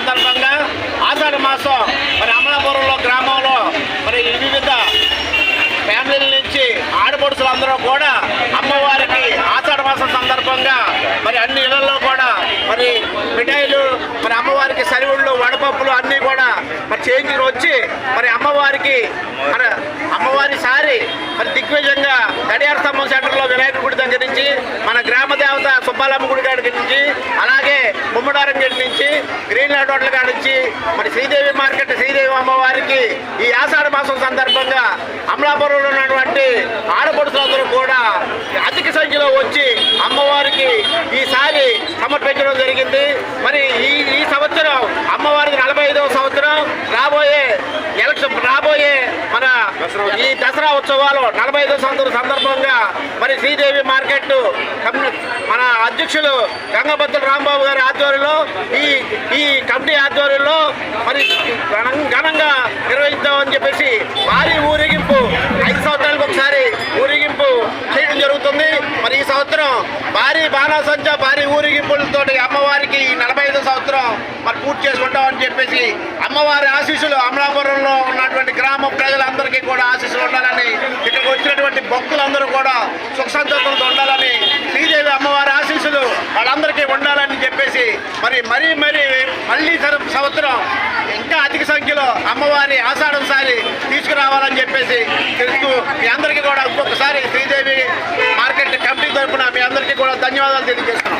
సందర్భంగా ఆషాఢ మాసం మరి అమలాపురంలో గ్రామంలో మరి వివిధ ఫ్యామిలీల నుంచి ఆడపడుచులందరూ కూడా అమ్మవారికి ఆషాఢ మాసం సందర్భంగా మరి అన్ని ఇళ్ళలో కూడా మరి మిఠాయిలు మరి అమ్మవారికి సరివుళ్ళు వడపప్పులు అన్నీ కూడా మరి చేంజీలు వచ్చి మరి అమ్మవారికి మరి అమ్మవారి సారి మరి దిగ్విజయంగా గడియార స్తంభం సెంటర్లో వినాయక గుడి దగ్గర నుంచి మన గ్రామ దేవత సుబ్బాలమ్మ గుడి దగ్గర నుంచి మార్కెట్ నుంచి గ్రీన్ ల్యాండ్ హోటల్ కాడి మరి శ్రీదేవి మార్కెట్ శ్రీదేవి అమ్మవారికి ఈ ఆషాఢ మాసం సందర్భంగా అమలాపురంలో ఉన్నటువంటి ఆడపడుతులందరూ కూడా అధిక సంఖ్యలో వచ్చి అమ్మవారికి ఈసారి సమర్పించడం జరిగింది. మరి ఈ ఈ సంవత్సరం అమ్మవారికి నలభై ఐదవ సంవత్సరం. రాబోయే ఎలక్షన్ రాబోయే మన ఈ దసరా ఉత్సవాలు నలభై ఐదో సంవత్సరం సందర్భంగా మరి శ్రీదేవి మార్కెట్ కమ్యూ- అధ్యక్షులు గంగబద్దుల రాంబాబు గారి ఆధ్వర్యంలో ఈ ఈ కమిటీ ఆధ్వర్యంలో మరి ఘనంగా నిర్వహిస్తామని చెప్పేసి భారీ ఊరేగింపు ఐదు సంవత్సరాలకు ఒకసారి ఊరేగింపు చేయడం జరుగుతుంది. మరి ఈ సంవత్సరం భారీ బాణాసంచ భారీ ఊరేగింపులతో అమ్మవారికి ఈ నలభై ఐదో సంవత్సరం మరి పూర్తి చేసుకుంటామని చెప్పేసి అమ్మవారి ఆశీస్సులు అమలాపురంలో ఉన్నటువంటి గ్రామ ప్రజలందరికీ కూడా ఆశీస్సులు ఉండాలని ఇక్కడికి వచ్చినటువంటి భక్తులందరూ కూడా సుఖ సంతోషంతో ఉండాలని శ్రీదేవి అమ్మవారి ఆశీస్సులు వాళ్ళందరికీ ఉండాలని చెప్పేసి మరి మరీ మరీ మళ్ళీ సంవత్సరం ఇంకా అధిక సంఖ్యలో అమ్మవారి ఆషాఢం సారి తీసుకురావాలని చెప్పేసి తెలుస్తూ మీ అందరికీ కూడా ఇంకొకసారి శ్రీదేవి మార్కెట్ కమిటీ తరఫున మీ అందరికీ కూడా ధన్యవాదాలు తెలియజేస్తున్నాం.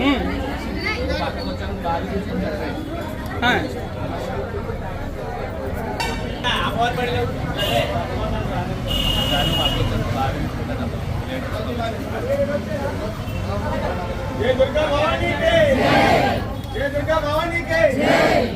हम्म। हाँ। जय दुर्गा भवानी के। जय दुर्गा भवानी के।